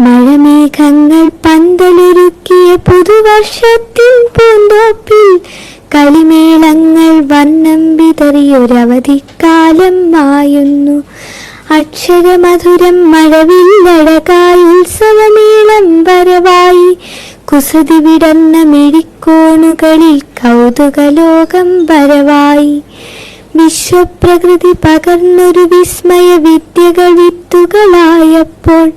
മഴമേഘങ്ങൾ പന്തലൊരുക്കിയ പുതുവർഷത്തിൽ പൂന്തോപ്പിൽ കളിമേളങ്ങൾ വർണം വിതറിയൊരവധിക്കാലം മായുന്നു. അക്ഷരമധുരം മഴവില്ലടകായി ഉത്സവമേളം വരവായി. കുസൃതി വിടർന്ന മിഴിക്കോണുകളിൽ കൗതുകലോകം വരവായി. വിശ്വപ്രകൃതി പകർന്നൊരു വിസ്മയ വിദ്യകൾ വിത്തുകളായപ്പോൾ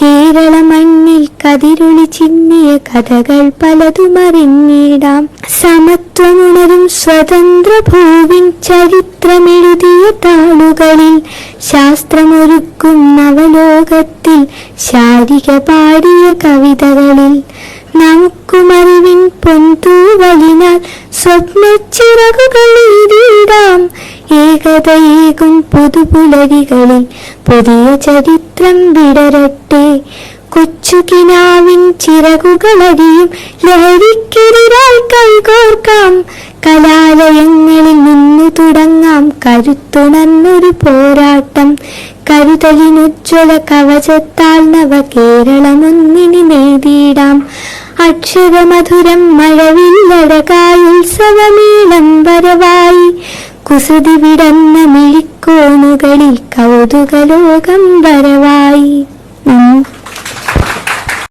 കേരള മണ്ണിൽ കതിരുളി ചിന്നിയ കഥകൾ പലതുമറിഞ്ഞിടാം സമത്വമുണരും സ്വതന്ത്ര ഭൂവിൻ ചരിത്രമെഴുതിയ താളുകളിൽ ശാസ്ത്രമൊരുക്കും നവലോകത്തിൽ ശാരിക പാടിയ കവിതകളിൽ. നമുക്കുമറിവിൻ പൊന്തൂവലിനാൽ സ്വപ്നച്ചിറകുകൾ എഴുതിയിടാം. ഏകതയേകും പുതുപുലരികളിൽ പുതിയ ചരിത്രം വിടരട്ടെ. കൊച്ചുകിനാവിൻ ചിറകുകളരിയും ലഹരിക്കെതിരാൽ കൈകോർക്കാം. കലാലയങ്ങളിൽ നിന്നു തുടങ്ങാം കരുത്തുണർന്നൊരു പോരാട്ടം. കരുതലിനുജ്വല കവചത്താൽ നവ കേരളമൊന്നിനി നേടിയിടാം. അക്ഷരമധുരം മഴവില്ലഴകായി ഉത്സവമീളം വരവായി. കുസൃതി വിടന്ന മിഴിക്കോണുകളിൽ കൗതുകലോകം വരവായി.